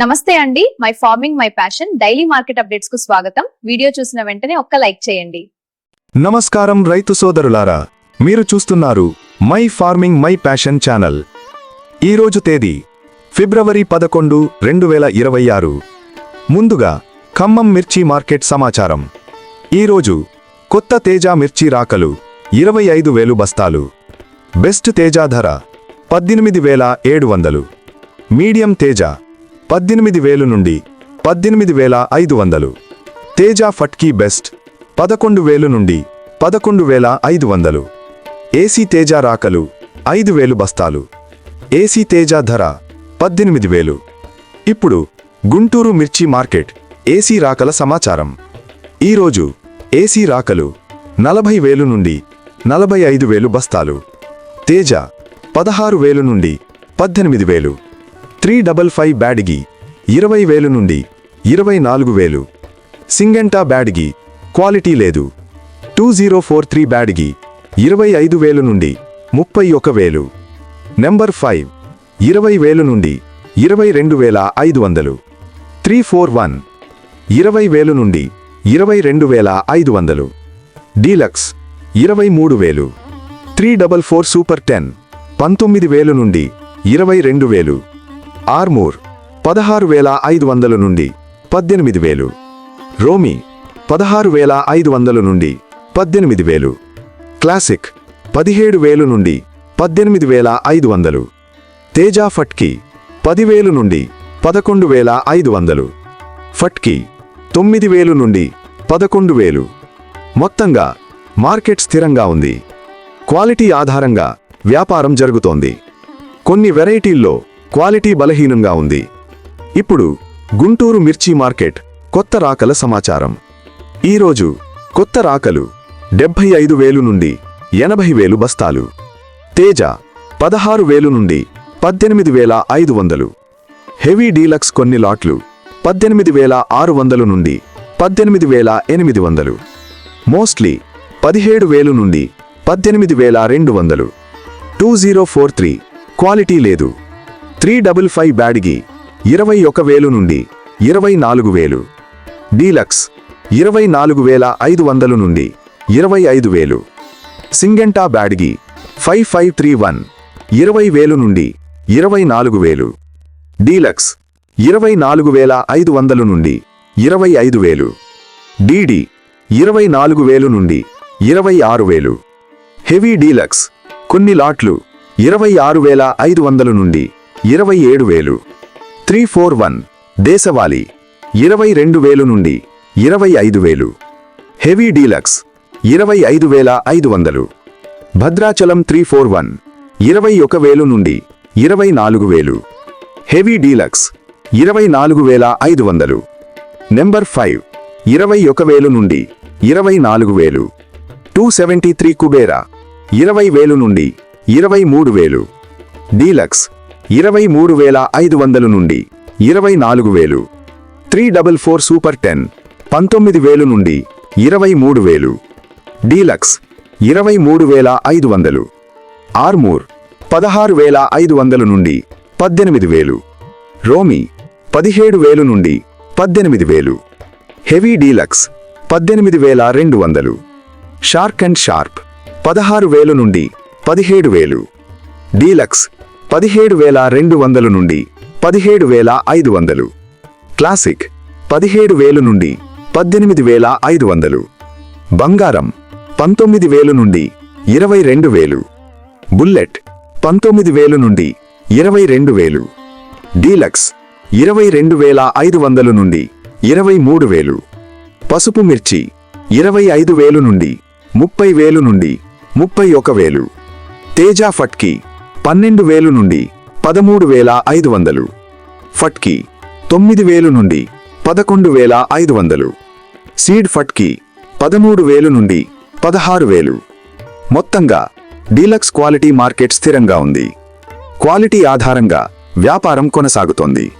నమస్తే అండి. My farming my passion daily market అప్డేట్స్కు స్వాగతం. వీడియో చూసిన వెంటనే ఒక్క లైక్ చేయండి. నమస్కారం రైతు సోదరులారా. మీరు చూస్తున్నారు my farming my passion channel. ఈరోజు తేదీ ఫిబ్రవరి పదకొండు రెండు వేల ఇరవై ఆరు. ముందుగా ఖమ్మం మిర్చి మార్కెట్ సమాచారం. ఈరోజు కొత్త తేజ మిర్చి రాకలు ఇరవై ఐదు వేలు బస్తాలు. బెస్ట్ తేజ ధర పద్దెనిమిది వేల ఏడు వందలు. మీడియం తేజ పద్దెనిమిది వేలు నుండి పద్దెనిమిది వేల ఐదు వందలు. తేజ ఫట్కీ బెస్ట్ పదకొండు వేలు నుండి పదకొండు వేల ఐదు వందలు. ఏసీ తేజ రాకలు ఐదు వేలు బస్తాలు. ఏసీ తేజ ధర పద్దెనిమిది వేలు. ఇప్పుడు గుంటూరు మిర్చి మార్కెట్ ఏసీ రాకల సమాచారం. ఈరోజు ఏసీ రాకలు నలభై వేలు నుండి నలభై ఐదు వేలు బస్తాలు. తేజ పదహారు వేలు నుండి పద్దెనిమిది వేలు. త్రీ డబల్ ఫైవ్ బ్యాడ్గి ఇరవై వేలు నుండి ఇరవై నాలుగు వేలు. సింగెంటా బ్యాడ్గి క్వాలిటీ లేదు. Two zero four three Byadgi ఇరవై ఐదు వేలు నుండి ముప్పై ఒక వేలు. నెంబర్ ఫైవ్ ఇరవై వేలు నుండి ఇరవై రెండు వేల ఐదు వందలు. త్రీ ఫోర్ వన్ ఇరవై వేలు నుండి ఇరవై రెండు వేల ఐదు వందలు. డీలక్స్ ఇరవై మూడు వేలు. Three double four super ten పంతొమ్మిది వేలు నుండి ఇరవై రెండు వేలు. ఆర్మూర్ పదహారు వేల ఐదు వందల నుండి పద్దెనిమిది వేలు. రోమి పదహారు వేల ఐదు వందల నుండి పద్దెనిమిది వేలు. క్లాసిక్ పదిహేడు వేలు నుండి పద్దెనిమిది వేల ఐదు వందలు. తేజా ఫట్కి పదివేలు నుండి పదకొండు వేల ఐదు వందలు. ఫట్కి తొమ్మిది వేలు నుండి పదకొండు వేలు. మొత్తంగా మార్కెట్ స్థిరంగా ఉంది. క్వాలిటీ ఆధారంగా వ్యాపారం జరుగుతోంది. కొన్ని వెరైటీల్లో క్వాలిటీ బలహీనంగా ఉంది. ఇప్పుడు గుంటూరు మిర్చి మార్కెట్ కొత్త రాకల సమాచారం. ఈరోజు కొత్త రాకలు డెబ్భై ఐదు వేలు నుండి ఎనభై వేలు బస్తాలు. తేజ పదహారు వేలు నుండి పద్దెనిమిది వేల ఐదు వందలు. హెవీ డీలక్స్ కొన్ని లాట్లు పద్దెనిమిది వేల ఆరు వందలు నుండి పద్దెనిమిది వేల ఎనిమిది వందలు. మోస్ట్లీ పదిహేడు వేలు నుండి పద్దెనిమిది వేల రెండు వందలు. Two zero four three quality లేదు. త్రీ డబుల్ ఫైవ్ బ్యాడ్గి ఇరవై ఒక వేలు నుండి ఇరవై నాలుగు వేలు. డీలక్స్ ఇరవై నాలుగు వేల ఐదు వందలు నుండి ఇరవై ఐదు వేలు. Syngenta Byadgi five five three one ఇరవై వేలు నుండి ఇరవై నాలుగు వేలు. డీలక్స్ ఇరవై నాలుగు వేల ఐదు వందలు నుండి ఇరవై ఐదు వేలు. డీడీ ఇరవై నాలుగు వేలు నుండి ఇరవై ఆరు వేలు. హెవీ డీలక్స్ కొన్ని లాట్లు ఇరవై ఆరు వేల ఐదు వందలు నుండి ఇరవై ఏడు వేలు. Three four one. దేశవాలి ఇరవై రెండు వేలు నుండి ఇరవై ఐదు వేలు. Heavy deluxe. ఇరవై ఐదు వేల ఐదు వందలు. Bhadrachalam three four one. ఇరవై ఒక వేలు నుండి ఇరవై నాలుగు వేలు. Heavy deluxe. ఇరవై నాలుగు వేల ఐదు వందలు. Number five. ఇరవై ఒక వేలు నుండి ఇరవై నాలుగు వేలు. Two seventy three Kubera. ఇరవై వేలు నుండి ఇరవై మూడు వేలు. డీలక్స్. ఇరవై మూడు వేల ఐదు వందలు నుండి ఇరవై నాలుగు వేలు. Three double four super ten పంతొమ్మిది వేలు నుండి ఇరవై మూడు వేలు. డీలక్స్ ఇరవై మూడు వేల ఐదు వందలు. ఆర్మూర్ పదహారు వేల ఐదు వందలు నుండి పద్దెనిమిది వేలు. రోమి పదిహేడు వేలు నుండి పద్దెనిమిది వేలు. హెవీ డీలక్స్ పద్దెనిమిది వేల రెండు వందలు. షార్క్ అండ్ షార్ప్ పదహారు వేలు నుండి పదిహేడు వేలు. డీలక్స్ పదిహేడు వేల రెండు వందలు నుండి పదిహేడు వేల ఐదు వందలు. క్లాసిక్ పదిహేడు వేలు నుండి పద్దెనిమిది వేల ఐదు వందలు. బంగారం పంతొమ్మిది వేలు నుండి ఇరవై రెండు వేలు. బుల్లెట్ పంతొమ్మిది వేలు నుండి ఇరవై రెండు వేలు. డీలక్స్ ఇరవై రెండు వేల ఐదు వందలు నుండి ఇరవై మూడు వేలు. పసుపు మిర్చి ఇరవై ఐదు వేలు నుండి ముప్పై వేలు నుండి ముప్పై ఒక వేలు. తేజా ఫట్కి పన్నెండు వేలు నుండి పదమూడు వేల ఐదు వందలు. ఫట్కి తొమ్మిది వేలు నుండి పదకొండు వేల ఐదు వందలు. సీడ్ ఫట్కి పదమూడు వేలు నుండి పదహారు వేలు. మొత్తంగా డీలక్స్ క్వాలిటీ మార్కెట్ స్థిరంగా ఉంది. క్వాలిటీ ఆధారంగా వ్యాపారం కొనసాగుతోంది.